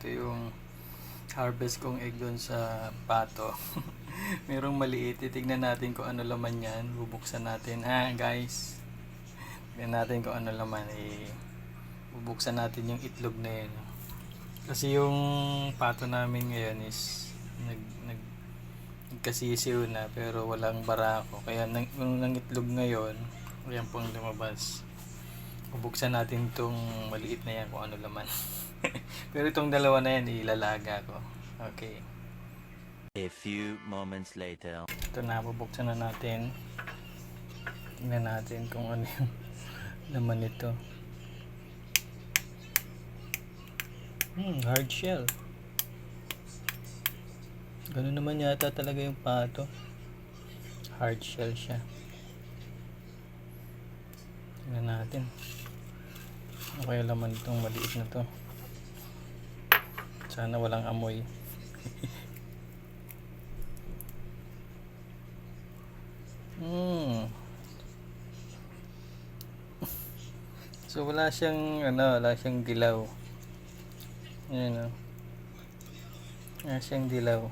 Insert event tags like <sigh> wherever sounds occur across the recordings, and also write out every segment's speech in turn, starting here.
Ito yung harvest kong egg doon sa pato. <laughs> Merong maliit. Titignan natin kung ano laman yan. Bubuksan natin. Ha, guys. Tignan natin kung ano laman. Eh, bubuksan natin yung itlog na yun. Kasi yung pato namin ngayon is nag, nag, nagkasisiw na pero walang barako. Kaya nang, nang itlog ngayon, ayan pong lumabas. Bubuksan natin tong maliit na yan kung ano laman. <laughs> pero itong dalawa na yan, ilalaga ko. Okay. A few moments later. Ito na, bubuksan na natin. Tingnan natin kung ano yung <laughs> laman nito. Hmm, hard shell. Ganun naman yata talaga yung pato. Hard shell siya. Tingnan natin. Ano kaya laman itong maliit na to? Sana walang amoy. <laughs> Hmm. So wala siyang ano, wala siyang dilaw. Ayan o. Wala siyang dilaw.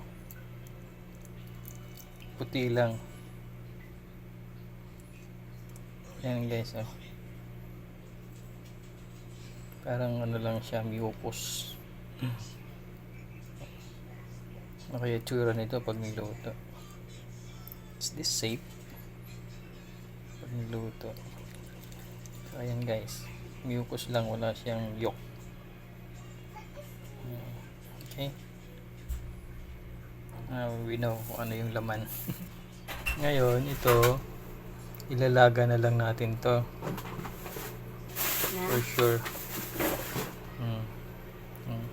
Puti lang. Yan guys oh. Parang ano lang siya, mucus. Ano kaya tsura nito pag niluto? Is this safe? Pag niluto. So, ayan guys. Mucus lang, wala siyang yolk. Okay. Now we know kung ano yung laman. <laughs> Ngayon, ito, ilalaga na lang natin to. For sure. Hmm. Hmm.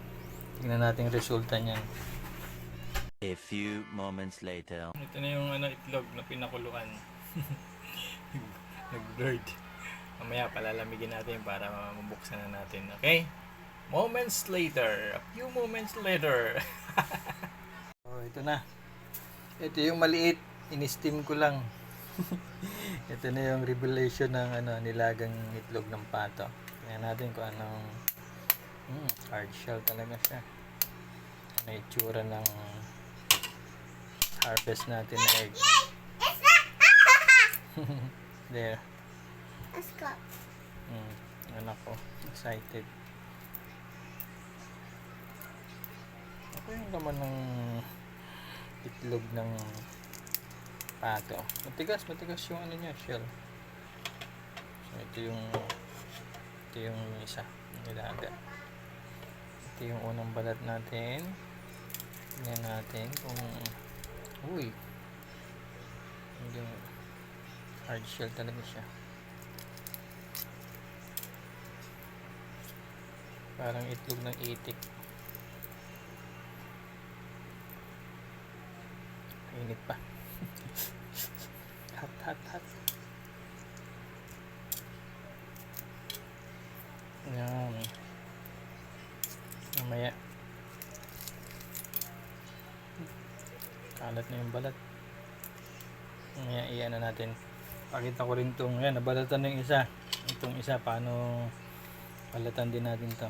Tingnan natin yung resulta niyan. A few moments later. Ito na yung ano, itlog na pinakuluan. <laughs> Nag-blurred. Mamaya palalamigin natin para mabuksan na natin. Okay? Moments later. A few moments later. <laughs> oh, ito na. Ito yung maliit. In-steam ko lang. <laughs> ito na yung revelation ng ano, nilagang itlog ng pato. Tingnan natin kung anong hmm, hard shell talaga siya. Ano itsura ng harvest natin na egg. <laughs> There. Let's go. Hmm. Anak ko. Excited. Ako yung laman ng itlog ng pato. Matigas, matigas yung ano niya, shell. So, ito yung ito yung isa, yung nilaga. Ito yung unang balat natin. Tingnan natin kung uy hindi hard shell talaga siya. Parang itlog ng itik. Init pa. <laughs> hot, hot, hot. Yan. Mamaya. Kalat na yung balat. Mamaya iyan na natin. Pakita ko rin itong, yan, nabalatan na yung isa. Itong isa, paano balatan din natin to.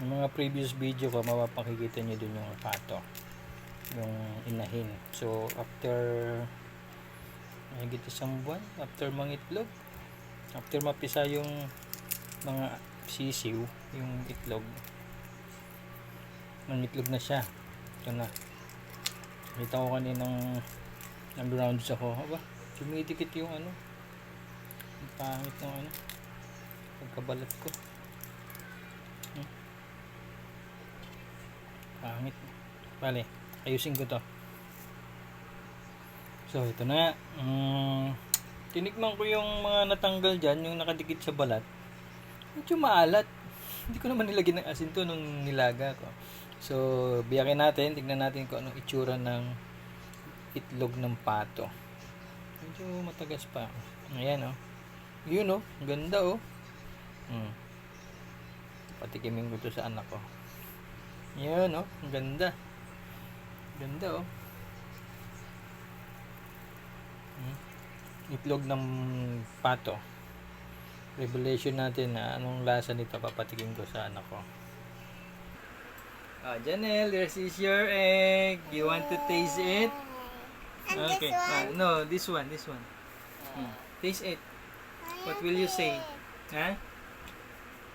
Yung mga previous video ko, mapapakikita nyo dun yung pato. Yung inahin. So, after mahigit isang buwan, after mangitlog, after mapisa yung mga sisiw, yung itlog, mangitlog na siya. Ito na. Kita ko kaninang nag-rounds ako. Aba, dumidikit yung ano. Ang pangit ng ano. Pagkabalat ko. Hmm. Pangit. Bale, ayusin ko to. So, ito na. Mm, tinikman ko yung mga natanggal dyan, yung nakadikit sa balat. Medyo maalat. Hindi ko naman nilagyan ng asin to nung nilaga ko. So, biyakin natin. Tignan natin kung anong itsura ng itlog ng pato. Medyo matagas pa. Ayan, oh. Yun, oh. Ganda, oh. Hmm. Patikimin ko to sa anak ko. Yan, oh. Ang ganda. Ganda, oh. Itlog ng pato. revelation natin na anong lasa nito papatikin ko sa anak ko. Ah, Janelle, this is your egg. You want to taste it? And okay. this one. Ah, no, this one, this one. Hmm. Taste it. What will you say? Ha?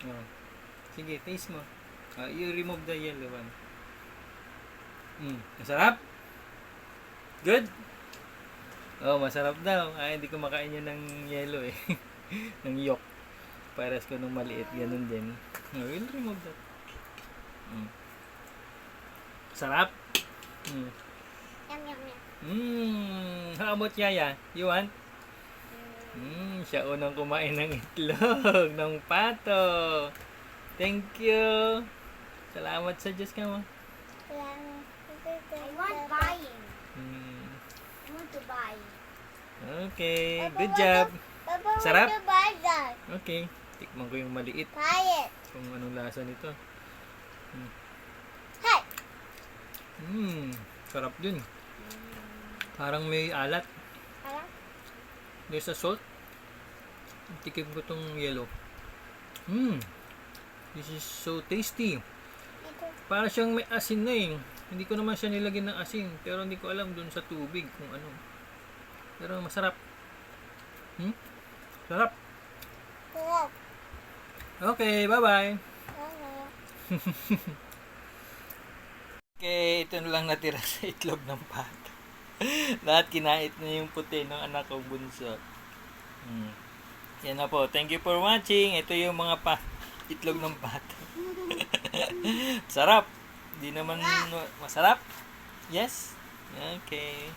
Oh. Sige, taste mo. Ah, you remove the yellow one. Hmm. Masarap? Good? Oh, masarap daw. Ay, hindi ko makain yun ng yellow eh. <laughs> ng yolk. Pares ko nung maliit. Ganun din. I will remove that. Mm. Sarap? Mm. Yum, yum, yum. Mm. How about Yaya? You want? Mm, siya unang kumain ng itlog <laughs> ng pato. Thank you. Salamat sa Diyos ka mo. I want buying. Mm. I want to buy. Okay, good job. Sarap? Okay, tikman ko yung maliit kung anong lasa nito. Hmm, sarap dun. Parang may alat. There's a salt. Tikim ko tong yellow. Hmm, this is so tasty. Para siyang may asin na eh. Hindi ko naman siya nilagyan ng asin. Pero hindi ko alam dun sa tubig kung ano. Pero masarap. Hmm? Sarap. Sarap. Okay, bye-bye. Okay. <laughs> Okay, ito na lang natira sa itlog ng pato. <laughs> Lahat kinait na yung puti ng anak kong bunso. Hmm. Yan na po. Thank you for watching. Ito yung mga pa itlog ng pato. <laughs> Sarap. Di naman masarap. Yes? Okay.